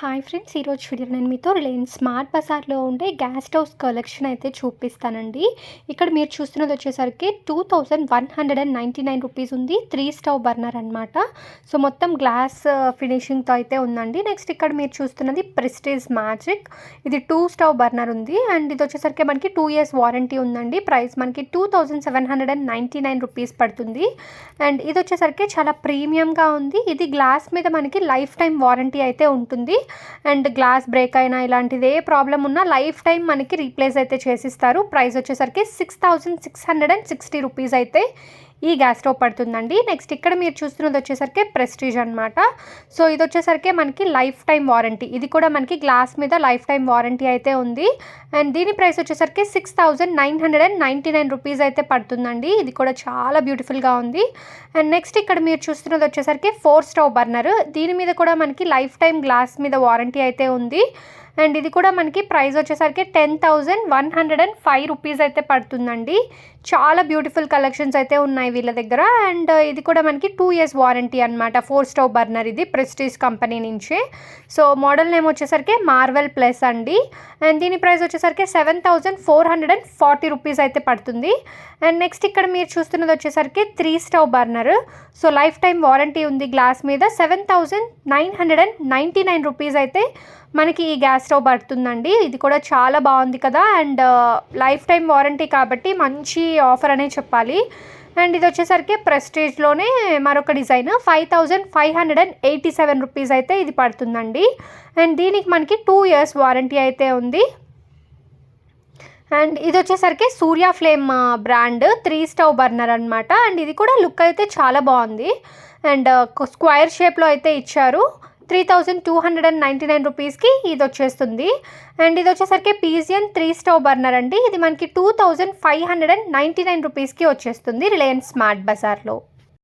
Hi friends ఈరోజు video నేను మీతో రిలయన్స్ స్మార్ట్ బజార్లో ఉండే గ్యాస్ స్టవ్స్ కలెక్షన్ అయితే చూపిస్తానండి. ఇక్కడ మీరు చూస్తున్నది వచ్చేసరికి two thousand one hundred and ninety nine rupees ఉంది. త్రీ స్టవ్ బర్నర్ అనమాట సో మొత్తం గ్లాస్ ఫినిషింగ్తో అయితే ఉందండి. నెక్స్ట్ ఇక్కడ మీరు చూస్తున్నది ప్రెస్టేజ్ మ్యాజిక్. ఇది టూ స్టవ్ బర్నర్ ఉంది. అండ్ ఇది వచ్చేసరికి మనకి టూ ఇయర్స్ వారంటీ ఉందండి. ప్రైస్ మనకి two thousand seven hundred and ninety nine rupees పడుతుంది. అండ్ ఇది వచ్చేసరికి చాలా ప్రీమియంగా ఉంది. ఇది గ్లాస్ మీద మనకి లైఫ్ టైం వారంటీ అయితే ఉంటుంది. అండ్ గ్లాస్ బ్రేక్ అయినా ఇలాంటిది ఏ ప్రాబ్లం ఉన్నా లైఫ్ టైం మనకి రీప్లేస్ అయితే చేసిస్తారు. ప్రైస్ వచ్చేసరికి six thousand six hundred and sixty rupees అయితే ఈ గ్యాస్ స్టవ్ పడుతుందండి. నెక్స్ట్ ఇక్కడ మీరు చూస్తున్నది వచ్చేసరికి ప్రెస్టీజ్ అనమాట సో ఇది వచ్చేసరికి మనకి లైఫ్ టైం వారంటీ ఇది కూడా మనకి గ్లాస్ మీద లైఫ్ టైం వారంటీ అయితే ఉంది. అండ్ దీని ప్రైస్ వచ్చేసరికి six thousand nine hundred and ninety nine rupees అయితే పడుతుందండి. ఇది కూడా చాలా బ్యూటిఫుల్గా ఉంది. అండ్ నెక్స్ట్ ఇక్కడ మీరు చూస్తున్నది వచ్చేసరికి ఫోర్ స్టవ్ బర్నర్ దీని మీద కూడా మనకి లైఫ్ టైం గ్లాస్ మీద వారంటీ అయితే ఉంది. అండ్ ఇది కూడా మనకి ప్రైస్ వచ్చేసరికి ten thousand one hundred and five rupees అయితే పడుతుందండి. చాలా బ్యూటిఫుల్ కలెక్షన్స్ అయితే ఉన్నాయి వీళ్ళ దగ్గర. అండ్ ఇది కూడా మనకి టూ ఇయర్స్ వారంటీ అనమాట ఫోర్ స్టవ్ బర్నర్ ఇది ప్రెస్టీజ్ కంపెనీ నుంచి. సో మోడల్ నేమ్ వచ్చేసరికి మార్వెల్ ప్లస్ అండి. అండ్ దీని ప్రైస్ వచ్చేసరికి seven thousand four hundred and forty rupees అయితే పడుతుంది. అండ్ నెక్స్ట్ ఇక్కడ మీరు చూస్తున్నది వచ్చేసరికి three stove burner. So life time warranty ఉంది గ్లాస్ మీద. Seven thousand nine hundred and ninety nine rupees అయితే మనకి ఈ గ్యాస్ స్టవ్ పడుతుందండి. ఇది కూడా చాలా బాగుంది కదా. అండ్ లైఫ్ టైం వారంటీ కాబట్టి మంచి ఆఫర్ అనే చెప్పాలి. అండ్ ఇది వచ్చేసరికి ప్రెస్టేజ్లోనే మరొక design five thousand five hundred and eighty seven rupees అయితే ఇది పడుతుందండి. అండ్ దీనికి మనకి టూ ఇయర్స్ వారంటీ అయితే ఉంది. అండ్ ఇది వచ్చేసరికి Surya flame brand three stove burner అనమాట అండ్ ఇది కూడా లుక్ అయితే చాలా బాగుంది. అండ్ స్క్వైర్ షేప్లో అయితే ఇచ్చారు. Three thousand two hundred and ninety nine రూపీస్కి ఇది వచ్చేస్తుంది అండ్ ఇది వచ్చేసరికి పీజియన్ త్రీ స్టవ్ బర్నర్ అండి. ఇది మనకి two thousand five hundred and ninety nine రూపీస్కి వచ్చేస్తుంది రిలయన్స్ స్మార్ట్ బజార్లో.